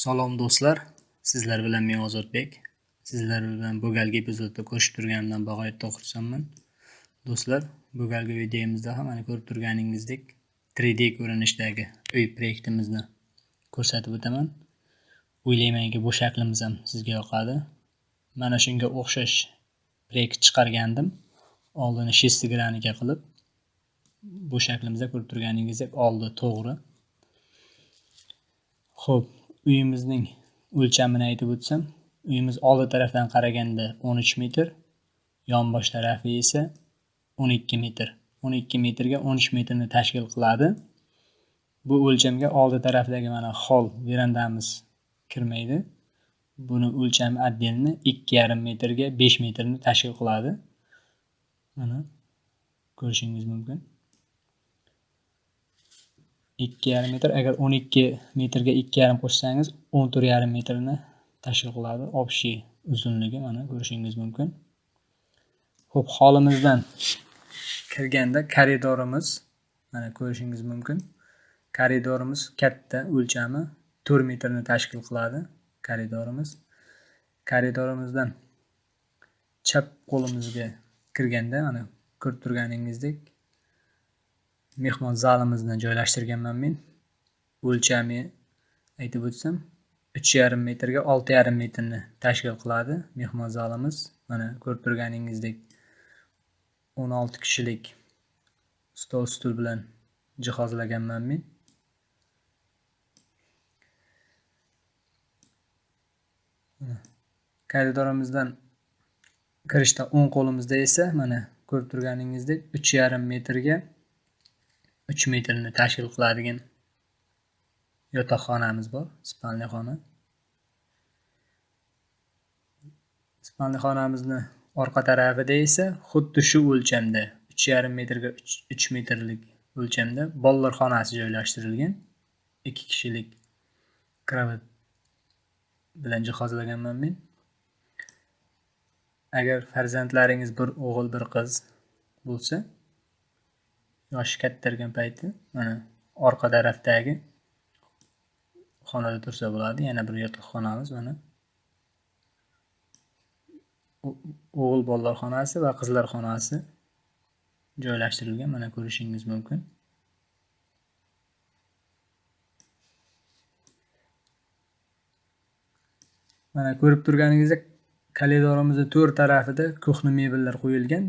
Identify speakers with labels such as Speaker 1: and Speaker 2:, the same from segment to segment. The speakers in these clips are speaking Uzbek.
Speaker 1: Salom do'stlar, sizlar bilan men Ozodbek. Sizlar bilan bu galgi epizodda ko'rishib turganimdan bag'oyatda xursandman. Do'stlar, bu galgi videomizda ham mana ko'rib turganingizdek 3D ko'rinishdagi uy proyektimizni ko'rsatib o'taman. O'ylaymanki, bu shaklimiz ham sizga yoqadi. Mana shunga o'xshash proyekt chiqargandim. Oldini shestigraniga qilib bu shaklimizda ko'rib turganingizdek oldi to'g'ri. Xo'p, uyimizning o'lchamini aytib o'tsam, uyimiz oldi tarafdan qaraganda 13 metr, yonbosh tarafi esa 12 metr. 12 metrga 13 metrni tashkil qiladi. Bu o'lchamga oldi tarafdagi mana hol verandamiz kirmaydi. Buni o'lchami отдельно 2,5 metrga 5 metrni tashkil qiladi. Mana ko'rishingiz mumkin. 2,5 metr agar 12 metrga 2,5 qo'shsangiz 14,5 metrni tashkil qiladi. Общий uzunligi mana ko'rishingiz mumkin. Xo'p, holimizdan kirganda koridorimiz mana ko'rishingiz mumkin. Koridorimiz katta o'lchami 4 metrni tashkil qiladi koridorimiz. Koridorimizdan chap qo'limizga kirganda mana ko'rib turganingizdek mehmon zalimizni joylashtirganman men. O'lchami aytib o'tsam 3,5 metrga 6,5 metrni tashkil qiladi mehmon zalimiz. Mana ko'rib turganingizdek 16 kishilik stol stul bilan jihozlaganman men. Koridorimizdan kirishda o'ng qo'limizda esa mana ko'rib turganingizdek 3,5 metrga uch metrni tashkil qiladigan yotoqxonamiz bor, spalniy xona. Spalniy xonamizni orqa tarafida esa xuddi shu o'lchamda 3,5 metrga 3 metrlik o'lchamda bolalar xonasi joylashtirilgan. ikki kishilik kravat bilan jihozlaganman men. Agar farzandlaringiz bir o'g'il, bir qiz bo'lsa, yoshi kattargan payti mana orqa tarafdagi xonada tursa bo'ladi. Yana bir yotoqxonamiz mana. O'g'il bolalar xonasi va qizlar xonasi joylashtirilgan. Mana ko'rishingiz mumkin. Mana ko'rib turganingizdek koridorimizni to'rt tarafida ko'hna mebellar qo'yilgan.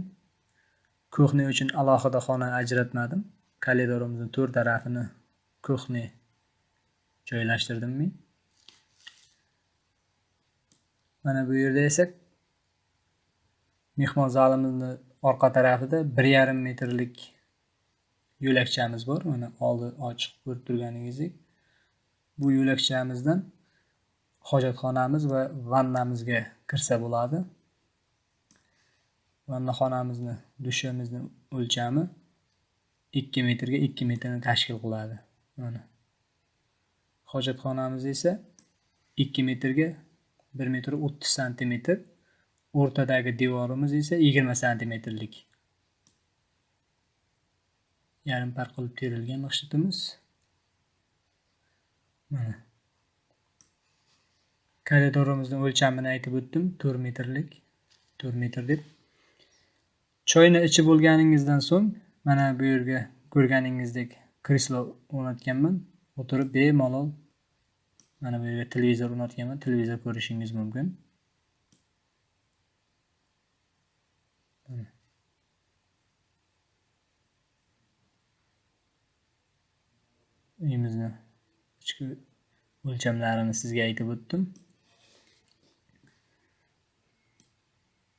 Speaker 1: Ko'hna uchun alohida xona ajratmadim. Koridorimizni to'rt tarafini ko'hna joylashtirdim men. Mana bu yerda esa mehmon zalimizni orqa tarafida 1,5 metrlik yo'lakchamiz bor. Mana oldi ochiq ko'rib turganingizdek. Bu yo'lakchamizdan hojatxonamiz va vannamizga kirsa bo'ladi. Vannaxonamizni, dushimizni o'lchami 2 metrga 2 metrni tashkil qiladi. Mana. Hojatxonamiz esa 2 metrga 1 metr 30 santimetr. O'rtadagi devorimiz esa 20 santimetrlik. Yarim par qilib terilgan maqsadimiz. Mana. Koridorimizni o'lchamini aytib o'tdim. 4 metrlik. 4 metr deb. Choyni ichib bo'lganingizdan so'ng mana bu yerga ko'rganingizdek kreslo o'rnatganman. O'tirib bemalol mana bu yerga televizor o'rnatganman. Televizor ko'rishingiz mumkin. Uyimizni ichki o'lchamlarini sizga aytib o'tdim.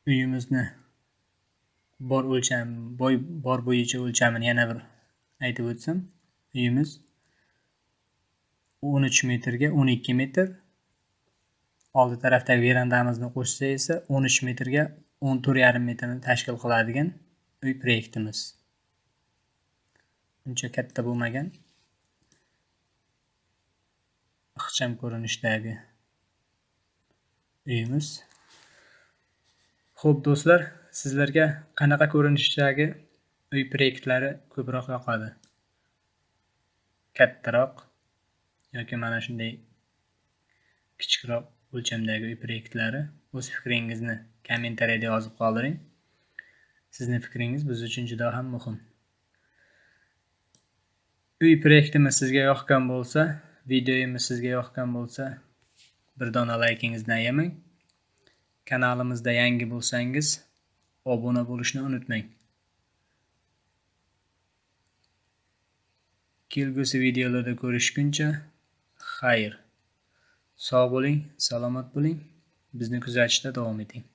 Speaker 1: Uyimizni bor o'lcham, boy bor bo'yicha o'lchamini yana bir aytib o'tsam, uyimiz 13 metrga 12 metr. Oldi tarafdagi verandamizni qo'shsa esa 13 metrga 14,5 metrni tashkil qiladigan uy proyektimiz. Uncha katta bo'lmagan. Ixcham ko'rinishdagi uyimiz. Xo'p do'stlar, sizlarga qanaqa ko'rinishdagi uy proyektlari ko'proq yoqadi? Kattaroq yoki mana shunday kichikroq o'lchamdagi uy proyektlari? O'z fikringizni kommentariyada yozib qoldiring. Sizni fikringiz biz uchun juda ham muhim. Uy proyektimiz sizga yoqqan bo'lsa videomiz sizga yoqqan bo'lsa bir dona laykingizni ayamang kanalimizda yangi bo'lsangiz obuna bo'lishni unutmang. Kelgusi videolarda ko'rishguncha xayr. Sog' bo'ling salomat bo'ling. Bizni kuzatishda davom eting.